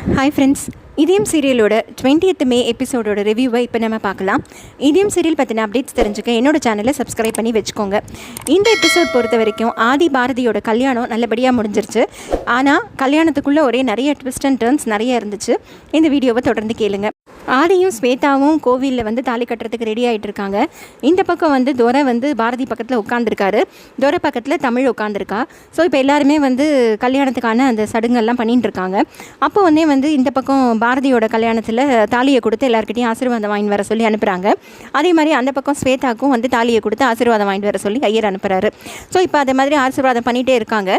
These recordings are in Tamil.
ஹாய் ஃப்ரெண்ட்ஸ் இதயம் சீரியலோட 20th மே எபிசோடோட ரிவ்யூவை இப்போ நம்ம பார்க்கலாம். இதயம் சீரியல் பற்றின அப்டேட்ஸ் தெரிஞ்சுக்க என்னோட சேனலை சப்ஸ்கிரைப் பண்ணி வச்சுக்கோங்க. இந்த எபிசோட் பொறுத்த வரைக்கும் ஆதி பாரதியோட கல்யாணம் நல்லபடியாக முடிஞ்சிருச்சு. ஆனால் கல்யாணத்துக்குள்ளே ஒரே நிறைய ட்விஸ்ட் அண்ட் டர்ன்ஸ் நிறைய இருந்துச்சு. இந்த வீடியோவை தொடர்ந்து கேளுங்க. ஆதியும் ஸ்வேதாவும் கோவிலில் வந்து தாலி கட்டுறதுக்கு ரெடி ஆகிட்டு இருக்காங்க இந்த பக்கம் வந்து துரை வந்து பாரதி பக்கத்தில் உட்காந்துருக்காரு துரை பக்கத்தில் தமிழ் உட்காந்துருக்கா ஸோ இப்போ எல்லாருமே வந்து கல்யாணத்துக்கான அந்த சடங்கெல்லாம் பண்ணிட்டு இருக்காங்க அப்போ வந்து வந்து இந்த பக்கம் பாரதியோட கல்யாணத்தில் தாலியை கொடுத்து எல்லாருக்கிட்டையும் ஆசீர்வாதம் வாங்கிட்டு வர சொல்லி அனுப்புகிறாங்க அதே மாதிரி அந்த பக்கம் ஸ்வேதாக்கும் வந்து தாலியை கொடுத்து ஆசீர்வாதம் வாங்கிட்டு வர சொல்லி ஐயர் அனுப்புகிறாரு ஸோ இப்போ அதே மாதிரி ஆசீர்வாதம் பண்ணிகிட்டே இருக்காங்க.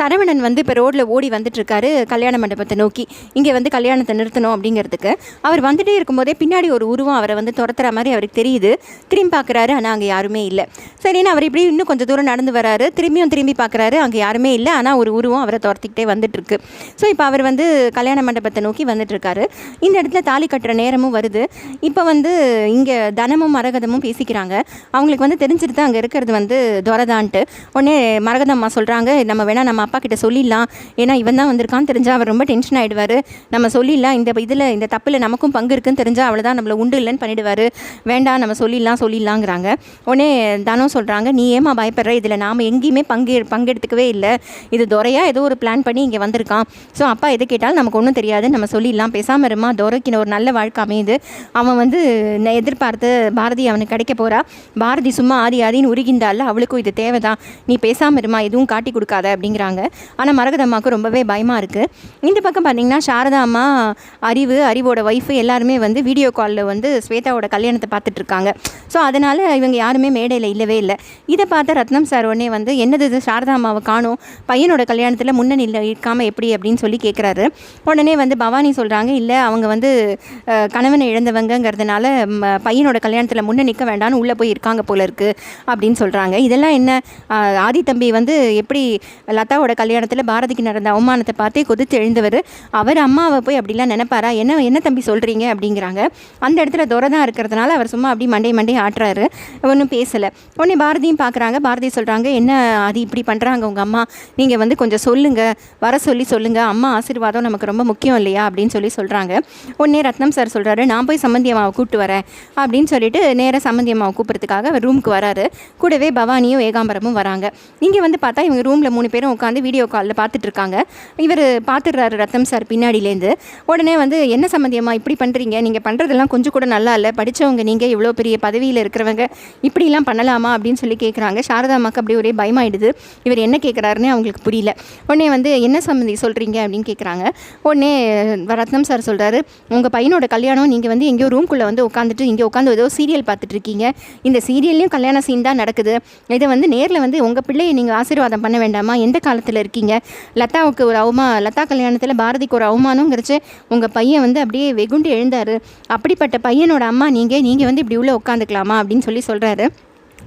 சரவணன் வந்து இப்போ ரோட்டில் ஓடி வந்துட்டுருக்காரு கல்யாண மண்டபத்தை நோக்கி. இங்கே வந்து கல்யாணத்தை நிறுத்தணும் அப்படிங்கிறதுக்கு. அவர் வந்துட்டே இருக்கும்போதே பின்னாடி ஒரு உருவம் அவரை வந்து துரத்துற மாதிரி அவருக்கு தெரியுது. திரும்பி பார்க்குறாரு ஆனால் அங்கே யாருமே இல்லை. சரின்னு அவர் இப்படி இன்னும் கொஞ்சம் தூரம் நடந்து வராரு. திரும்பியும் திரும்பி பார்க்குறாரு அங்கே யாருமே இல்லை ஆனால் ஒரு உருவம் அவரை துரத்திக்கிட்டே வந்துட்டுருக்கு. ஸோ இப்போ அவர் வந்து கல்யாண மண்டபத்தை நோக்கி வந்துட்டுருக்காரு. இந்த இடத்துல தாலி கட்டுற நேரமும் வருது. இப்போ வந்து இங்கே தனமும் மரகதமும் பேசிக்கிறாங்க. அவங்களுக்கு வந்து தெரிஞ்சிருது அங்கே இருக்கிறது வந்து துரதான்ட்டு. உடனே மரகதம்மா சொல்கிறாங்க நம்ம வேணால் நம்ம அப்பா கிட்ட சொல்லிடலாம். ஏன்னா இவன் தான் வந்திருக்கான்னு தெரிஞ்சால் அவர் ரொம்ப டென்ஷன் ஆகிடுவார் நம்ம சொல்லிடலாம் இந்த இதில் இந்த தப்பில் நமக்கும் பங்கு இருக்குன்னு தெரிஞ்சால் அவ்வளோதான் நம்மளை உண்டு இல்லைன்னு பண்ணிடுவார். வேண்டாம் நம்ம சொல்லிடலாம் சொல்லிடலாங்கிறாங்க. உடனே தானும் சொல்கிறாங்க நீ ஏமா பயப்படுற? இதில் நாம் எங்கேயுமே பங்கு பங்கெடுத்துக்கவே இல்லை. இது துறையாக ஏதோ ஒரு பிளான் பண்ணி இங்கே வந்திருக்கான். ஸோ அப்பா எது கேட்டாலும் நமக்கு ஒன்றும் தெரியாது. நம்ம சொல்லிடலாம். பேசாமல் இருமா துரைக்கு ஒரு நல்ல வாழ்க்கை அமையுது. அவன் வந்து எதிர்பார்த்து பாரதி அவனுக்கு கிடைக்க போகிறா பாரதி சும்மா ஆதி ஆதின்னு உருகிந்தால அவளுக்கும் இது தேவைதான். நீ பேசாமல் இருமா எதுவும் காட்டி கொடுக்காத அப்படிங்கிறாங்க. ஆனால் மரகதம்மாவுக்கு ரொம்பவே பயமாக இருக்குது இந்த பக்கம் பார்த்தீங்கன்னா சாரதா அம்மா அறிவு அறிவோட ஒய்ஃபு எல்லாருமே வந்து வீடியோ காலில் வந்து ஸ்வேதாவோட கல்யாணத்தை பார்த்துட்ருக்காங்க ஸோ அதனால் இவங்க யாருமே மேடையில் இல்லவே இல்லை. இதை பார்த்த ரத்னம் சார் உடனே வந்து என்னது இது? சாரதா அம்மாவை காணும். பையனோட கல்யாணத்தில் முன்னணியில் இருக்காமல் எப்படி? அப்படின்னு சொல்லி கேட்குறாரு உடனே வந்து பவானி சொல்கிறாங்க இல்லை அவங்க வந்து கணவனை இழந்தவங்கங்கிறதுனால பையனோட கல்யாணத்தில் முன்ன நிற்க வேண்டாம்னு உள்ளே போய் இருக்காங்க போல இருக்குது அப்படின்னு சொல்கிறாங்க இதெல்லாம் என்ன? ஆதி தம்பி வந்து எப்படி அக்காவோட கல்யாணத்தில் பாரதிக்கு நடந்த அவமானத்தை பார்த்தே கொதித்து எழுந்தவர். அவர் அம்மாவை போய் அப்படிலாம் நினைப்பாரா? என்ன என்ன தம்பி சொல்கிறீங்க அப்படிங்கிறாங்க. அந்த இடத்துல துரை தான் இருக்கிறதுனால அவர் சும்மா அப்படி மண்டே மண்டே ஆட்டுறாரு. ஒன்றும் பேசலை. உடனே பாரதியும் பார்க்குறாங்க பாரதி சொல்கிறாங்க என்ன அது இப்படி பண்ணுறாங்க உங்கள் அம்மா? நீங்கள் வந்து கொஞ்சம் சொல்லுங்கள் வர சொல்லி சொல்லுங்கள் அம்மா ஆசீர்வாதம் நமக்கு ரொம்ப முக்கியம் இல்லையா? அப்படின்னு சொல்லி சொல்கிறாங்க உடனே ரத்னம் சார் சொல்கிறாரு நான் போய் சம்மந்தி அம்மாவை கூப்பிட்டு வரேன். அப்படின்னு சொல்லிட்டு நேராக சம்மந்தி அம்மாவை கூப்பிட்றதுக்காக அவர் ரூமுக்கு வராரு. கூடவே பவானியும் ஏகாம்பரமும் வராங்க. இங்கே வந்து பார்த்தா இவங்க ரூமில் மூணு பேரும் உட்காந்து வீடியோ காலில் பார்த்துட்டு இருக்காங்க இவர் பார்த்துடுறாரு ரத்தம் சார் பின்னாடியிலேருந்து உடனே வந்து என்ன சம்மந்தியம்மா இப்படி பண்ணுறீங்க நீங்கள் பண்ணுறதெல்லாம் கொஞ்சம் கூட நல்லா இல்லை. படித்தவங்க நீங்கள் இவ்வளோ பெரிய பதவியில் இருக்கிறவங்க. இப்படிலாம் பண்ணலாமா? அப்படின்னு சொல்லி கேட்குறாங்க சாரதா அம்மாக்கு அப்படியே ஒரே பயமாயிடுது. இவர் என்ன கேட்குறாருன்னு அவங்களுக்கு புரியல. உடனே வந்து என்ன சம்மந்தி சொல்கிறீங்க அப்படின்னு கேட்குறாங்க உடனே ரத்னம் சார் சொல்கிறாரு உங்கள் பையனோட கல்யாணம் நீங்கள் வந்து எங்கேயோ ரூம்குள்ளே வந்து உட்காந்துட்டு இங்கே உட்காந்து ஏதோ சீரியல் பார்த்துட்டு இருக்கீங்க இந்த சீரியல்லையும் கல்யாண சீன் தான் நடக்குது. இதை வந்து நேரில் வந்து உங்கள் பிள்ளையை நீங்கள் ஆசீர்வாதம் பண்ண வேண்டாமா? எந்த காலத்தில் இருக்கீங்க. லதாவுக்கு ஒரு அவமா லதா கல்யாணத்தில் பாரதிக்கு ஒரு அவமானங்கிறச்சு உங்கள் பையன் வந்து அப்படியே வெகுண்டு எழுந்தார். அப்படிப்பட்ட பையனோட அம்மா நீங்கள் நீங்கள் வந்து இப்படி உள்ளே உட்காந்துக்கலாமா அப்படின்னு சொல்லி சொல்கிறாரு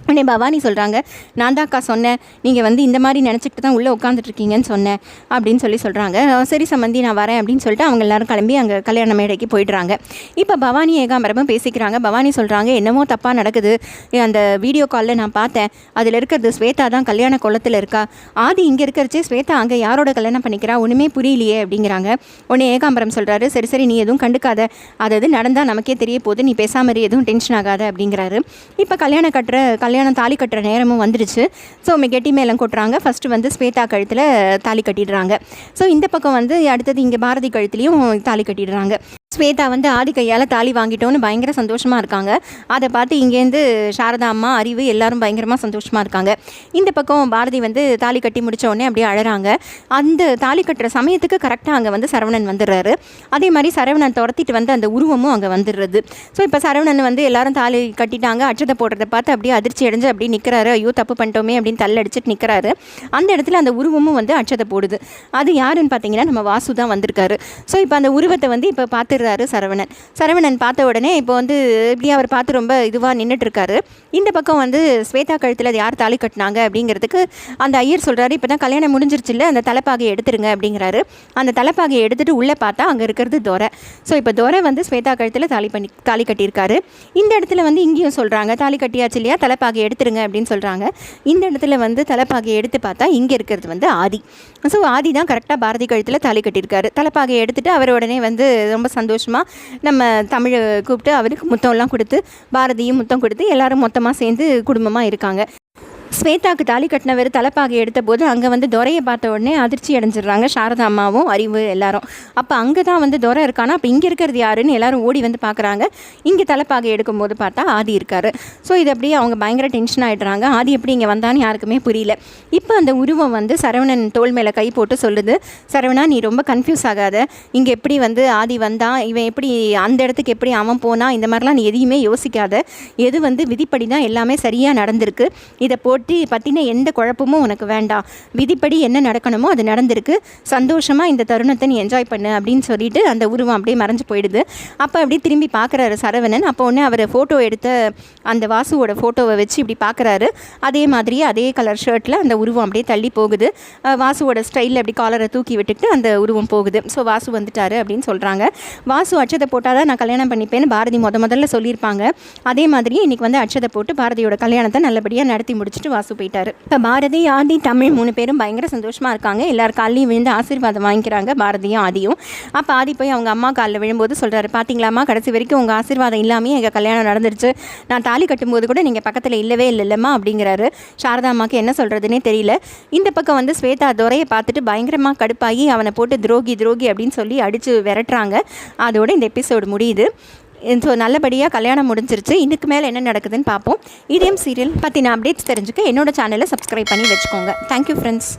உடனே பவானி சொல்கிறாங்க நான் தான்க்கா சொன்னேன் நீங்கள் வந்து இந்த மாதிரி நினச்சிக்கிட்டு தான் உள்ளே உட்காந்துட்ருக்கீங்கன்னு சொன்னேன் அப்படின்னு சொல்லி சொல்கிறாங்க சரி சம்மந்தி நான் வரேன் அப்படின்னு சொல்லிட்டு அவங்க எல்லாரும் கிளம்பி அங்கே கல்யாண மேடைக்கு போயிடுறாங்க. இப்போ பவானி ஏகாம்பரமும் பேசிக்கிறாங்க. பவானி சொல்கிறாங்க என்னமோ தப்பாக நடக்குது. அந்த வீடியோ காலில் நான் பார்த்தேன். அதில் இருக்கிறது ஸ்வேதா தான் கல்யாண குளத்தில் இருக்கா. ஆதி இங்கே இருக்கிறச்சே ஸ்வேதா அங்கே யாரோட கல்யாணம் பண்ணிக்கிறா? ஒன்றுமே புரியலையே அப்படிங்கிறாங்க. உடனே ஏகாம்பரம் சொல்கிறாரு சரி சரி நீ எதுவும் கண்டுக்காத. அது எது நடந்தால் நமக்கே தெரிய போகுது. நீ பேசாமல் எதுவும் டென்ஷன் ஆகாத அப்படிங்கிறாரு. இப்போ கல்யாணம் கட்டுற கல்யாணம் தாலி கட்டுற நேரமும் வந்துடுச்சு ஸோ கெட்டி மேலம் கொட்டுறாங்க. ஃபஸ்ட்டு வந்து ஸ்வேதா கழுத்தில் தாலி கட்டிடுறாங்க. ஸோ இந்த பக்கம் வந்து அடுத்தது இங்கே பாரதி கழுத்துலேயும் தாலி கட்டிடுறாங்க. ஸ்வேதா வந்து ஆதி கையால் தாலி வாங்கிட்டோன்னு பயங்கர சந்தோஷமாக இருக்காங்க. அதை பார்த்து இங்கேருந்து சாரதா அம்மா அறிவு எல்லாரும் பயங்கரமாக சந்தோஷமாக இருக்காங்க. இந்த பக்கம் பாரதி வந்து தாலி கட்டி முடிச்ச உடனே அப்படியே அழகிறாங்க அந்த தாலி கட்டுற சமயத்துக்கு கரெக்டாக அங்கே வந்து சரவணன் வந்துடுறாரு. அதே மாதிரி சரவணன் துரத்திட்டு வந்து அந்த உருவமும் அங்கே வந்துடுறது. ஸோ இப்போ சரவணன் வந்து எல்லாரும் தாலி கட்டிட்டாங்க. அச்சத்தை போடுறத பார்த்து அப்படியே அதிர்ச்சி அடைஞ்சு அப்படியே நிற்கிறாரு ஐயோ தப்பு பண்ணிட்டோமே அப்படின்னு தள்ளடிச்சிட்டு நிற்கிறாரு அந்த இடத்துல அந்த உருவமும் வந்து அச்சத்தை போடுது. அது யாருன்னு பார்த்தீங்கன்னா நம்ம வாசு தான் வந்திருக்காரு. ஸோ இப்போ அந்த உருவத்தை வந்து இப்போ பார்த்து வந்துடுறாரு சரவணன். சரவணன் பார்த்த உடனே இப்போ வந்து இப்படி அவர் பார்த்து ரொம்ப இதுவாக நின்றுட்டு இருக்காரு இந்த பக்கம் வந்து ஸ்வேதா கழுத்தில் அது யார் தாலி கட்டினாங்க அப்படிங்கிறதுக்கு அந்த ஐயர் சொல்கிறாரு இப்போ தான் கல்யாணம் முடிஞ்சிருச்சுல்ல அந்த தலைப்பாகை எடுத்துருங்க அப்படிங்கிறாரு. அந்த தலைப்பாகையை எடுத்துகிட்டு உள்ளே பார்த்தா அங்கே இருக்கிறது துரை. ஸோ இப்போ துரை வந்து ஸ்வேதா கழுத்தில் தாலி பண்ணி தாலி கட்டியிருக்காரு. இந்த இடத்துல வந்து இங்கேயும் சொல்கிறாங்க தாலி கட்டியாச்சு இல்லையா தலைப்பாகை எடுத்துருங்க அப்படின்னு சொல்கிறாங்க இந்த இடத்துல வந்து தலைப்பாகையை எடுத்து பார்த்தா இங்கே இருக்கிறது வந்து ஆதி. ஸோ ஆதி தான் கரெக்டாக பாரதி கழுத்தில் தாலி கட்டியிருக்காரு. தலைப்பாகையை எடுத்துட்டு அவர் உடனே வந்து ரொம்ப சந்தோஷம் சந்தோஷமாக நம்ம தமிழை கூப்பிட்டு அவருக்கு முத்தம்லாம் கொடுத்து பாரதியும் முத்தம் கொடுத்து எல்லாரும் மொத்தமாக சேர்ந்து குடும்பமாக இருக்காங்க. ஸ்வேதாக்கு தாலி கட்டினவர் தலைப்பாகை எடுத்த போது அங்கே வந்து துரையை பார்த்த உடனே அதிர்ச்சி அடைஞ்சிடுறாங்க. சாரதா அம்மாவும் அறிவு எல்லாரும். அப்போ அங்கே தான் வந்து துரை இருக்கானா? அப்போ இங்கே இருக்கிறது யாருன்னு எல்லாரும் ஓடி வந்து பார்க்குறாங்க இங்கே தலைப்பாகை எடுக்கும்போது பார்த்தா ஆதி இருக்காரு. ஸோ இது அப்படியே அவங்க பயங்கர டென்ஷன் ஆகிடுறாங்க ஆதி எப்படி இங்கே வந்தான்னு யாருக்குமே புரியல. இப்போ அந்த உருவம் வந்து சரவணன் தோள் மேலே கை போட்டு சொல்லுது. சரவணா நீ ரொம்ப கன்ஃபியூஸ் ஆகாத. இங்கே எப்படி வந்து ஆதி வந்தான் இவன் எப்படி அந்த இடத்துக்கு எப்படி அவன் போனா இந்த மாதிரிலாம் நீ எதையுமே யோசிக்காத. எது வந்து விதிப்படி தான் எல்லாமே சரியாக நடந்திருக்கு. இதை போட்டு பற்றி பற்றின எந்த குழப்பமும் உனக்கு வேண்டாம். விதிப்படி என்ன நடக்கணுமோ அது நடந்திருக்கு. சந்தோஷமாக இந்த தருணத்தை நீ என்ஜாய் பண்ணு அப்படின்னு சொல்லிட்டு அந்த உருவம் அப்படியே மறைஞ்சு போயிடுது. அப்போ அப்படியே திரும்பி பார்க்குறாரு சரவணன். அப்போ ஒன்று அவர் ஃபோட்டோ எடுத்த அந்த வாசுவோட ஃபோட்டோவை வச்சு இப்படி பார்க்குறாரு அதே மாதிரியே அதே கலர் ஷர்ட்டில் அந்த உருவம் அப்படியே தள்ளி போகுது. வாசுவோட ஸ்டைலில் அப்படி காலரை தூக்கி விட்டுட்டு அந்த உருவம் போகுது. ஸோ வாசு வந்துட்டாரு அப்படின்னு சொல்கிறாங்க வாசு அச்சதை போட்டால் தான் நான் கல்யாணம் பண்ணிப்பேன்னு பாரதி முத முதல்ல சொல்லியிருப்பாங்க. அதே மாதிரி இன்னைக்கு வந்து அச்சதை போட்டு பாரதியோட கல்யாணத்தை நல்லபடியாக நடத்தி முடிச்சுட்டு வாசு போயிட்டாரு. இப்போ பாரதி ஆதி தமிழ் மூணு பேரும் பயங்கர சந்தோஷமாக இருக்காங்க. எல்லார் காலையும் விழுந்து ஆசீர்வாதம் வாங்கிக்கிறாங்க பாரதியும் ஆதியும். அப்போ ஆதி போய் அவங்க அம்மா காலில் விழும்போது சொல்கிறாரு பார்த்தீங்களாம்மா கடைசி வரைக்கும் உங்கள் ஆசீர்வாதம் இல்லாமல் எங்கள் கல்யாணம் நடந்துருச்சு. நான் தாலி கட்டும்போது கூட நீங்கள் பக்கத்தில் இல்லவே இல்லைல்லம்மா அப்படிங்கிறாரு. சாரதா அம்மாவுக்கு என்ன சொல்கிறதுனே தெரியல. இந்த பக்கம் வந்து ஸ்வேதா துரையை பார்த்துட்டு பயங்கரமாக கடுப்பாகி அவனை போட்டு துரோகி துரோகி அப்படின்னு சொல்லி அடித்து விரட்டுறாங்க. அதோட இந்த எபிசோடு முடியுது. ஸோ நல்லபடியாக கல்யாணம் முடிஞ்சிருச்சு. இதுக்கு மேலே என்ன நடக்குதுன்னு பார்ப்போம் இதயம் சீரியல் பற்றின அப்டேட்ஸ் தெரிஞ்சுக்க என்னோடய சேனலை சப்ஸ்கிரைப் பண்ணி வச்சுக்கோங்க. Thank you friends